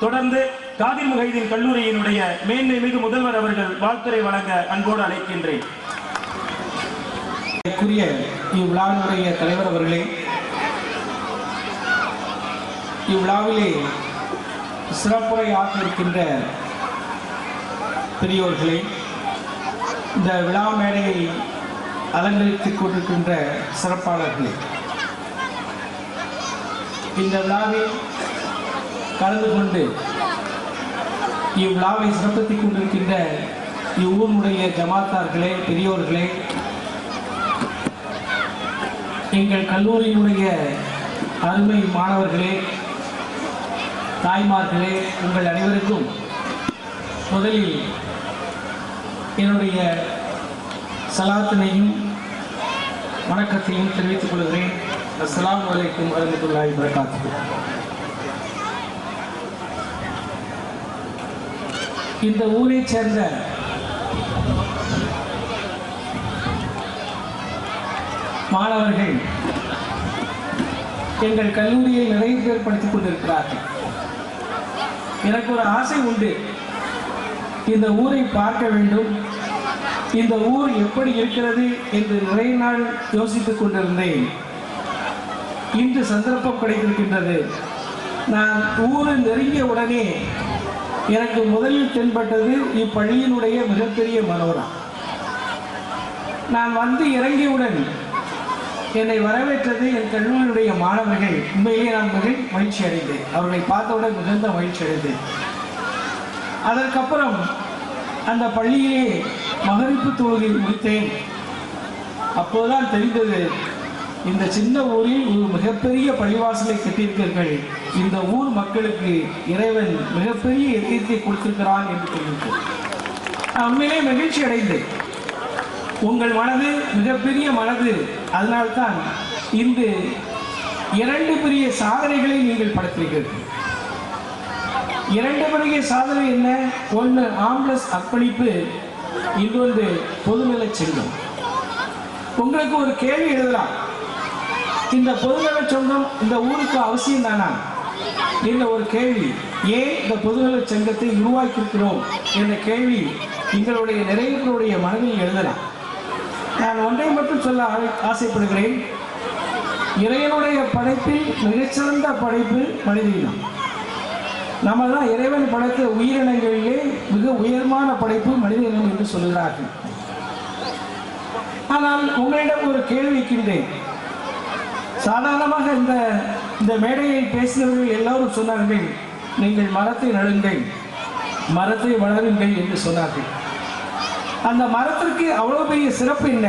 தொடர்ந்து காதிர் முகைதீன் கல்லூரியினுடைய மேன்மை மிகு முதல்வர் அவர்கள் வாழ்த்துரை வழங்க அன்போடு அழைக்கின்றேன். இவ்விழாவினுடைய தலைவர் அவர்களே இவ்விழாவிலே சிறப்புரை ஆற்றிருக்கின்ற பெரியோர்களே இந்த விழா மேடையை அலங்கரித்துக் கொண்டிருக்கின்ற சிறப்பாளர்களே இந்த விழாவில் கலந்து கொண்டு இவ்விழாவை சிறப்பித்துக் கொண்டிருக்கின்ற இவ்வூருடைய ஜமாத்தார்களே பெரியோர்களே எங்கள் கல்லூரியினுடைய அருமை மாணவர்களே தாய்மார்களே உங்கள் அனைவருக்கும் முதலில் என்னுடைய சலாத்தினையும் வணக்கத்தையும் தெரிவித்துக் கொள்கிறேன். அஸ்லாம் வலைக்கும் வரமத்துல்லாஹி வரகாத்துஹு இந்த ஊரை சேர்ந்த மாணவர்கள் எங்கள் கல்லூரியை நிறைய பேர் படித்துக் கொண்டிருக்கிறார்கள். எனக்கு ஒரு ஆசை உண்டு. இந்த ஊரை பார்க்க வேண்டும். இந்த ஊர் எப்படி இருக்கிறது என்று நிறைய நாள் யோசித்துக் கொண்டிருந்தேன். இன்று சந்தர்ப்பம் கிடைத்திருக்கின்றது. நான் ஊரை நெருங்கிய உடனே எனக்கு முதலில் தென்பட்டது இப்பள்ளியினுடைய மிகப்பெரிய மனோரா. நான் வந்து இறங்கியவுடன் என்னை வரவேற்றது என் கல்லூரியுடைய மாணவர்கள். உண்மையிலே நான் மிக மகிழ்ச்சி அடைந்தேன். அவர்களை பார்த்தவுடன் மிகுந்த மகிழ்ச்சி அடைந்தேன். அதற்கப்புறம் அந்த பள்ளியிலே மகரிப்பு தொழுகை முடித்தேன். அப்போதுதான் தெரிந்தது இந்த சின்ன ஊரில் ஒரு மிகப்பெரிய பழிவாசலை கட்டியிருக்கிறீர்கள். இந்த ஊர் மக்களுக்கு இறைவன் மிகப்பெரிய இதயத்தை கொடுத்திருக்கிறான் என்று தெரிவித்தேன் உண்மையிலே மகிழ்ச்சி அடைந்தேன் உங்கள் மனது மிகப்பெரிய மனது. அதனால்தான் இன்று இரண்டு பெரிய சாதனைகளை நீங்கள் படைத்திருக்கிறீர்கள் இரண்டு பெரிய சாதனை என்ன? ஒன்று ஆம்புலன்ஸ் அர்ப்பணிப்பு இன்னொன்று பொதுநிலை செல்லும் உங்களுக்கு ஒரு கேள்வி எழுதலாம். இந்த பொதுநலச் சங்கம் இந்த ஊருக்கு அவசியம் தானா என்ற ஒரு கேள்வி. ஏன் இந்த பொதுநலச் சங்கத்தை உருவாக்கியிருக்கிறோம்? என்ற கேள்வி எங்களுடைய நிறைய மனதில் எழுதலாம். நான் ஒன்றை மட்டும் சொல்ல ஆசை- ஆசைப்படுகிறேன். இறைவனுடைய படைப்பில் மிகச்சிறந்த படைப்பு மனித இனம் நம்ம தான் இறைவன் படைத்த உயிரினங்களிலே மிக உயர்மான படைப்பு மனித இனம் என்று சொல்கிறார்கள். ஆனால் உங்களிடம் ஒரு கேள்வி வைக்கின்றேன் சாதாரணமாக இந்த இந்த மேடையை பேசினவர்கள் எல்லோரும் சொன்னார்கள் நீங்கள் மரத்தை நடுங்கள் மரத்தை வளருங்கள் என்று சொன்னார்கள். அந்த மரத்திற்கு அவ்வளோ பெரிய சிறப்பு என்ன?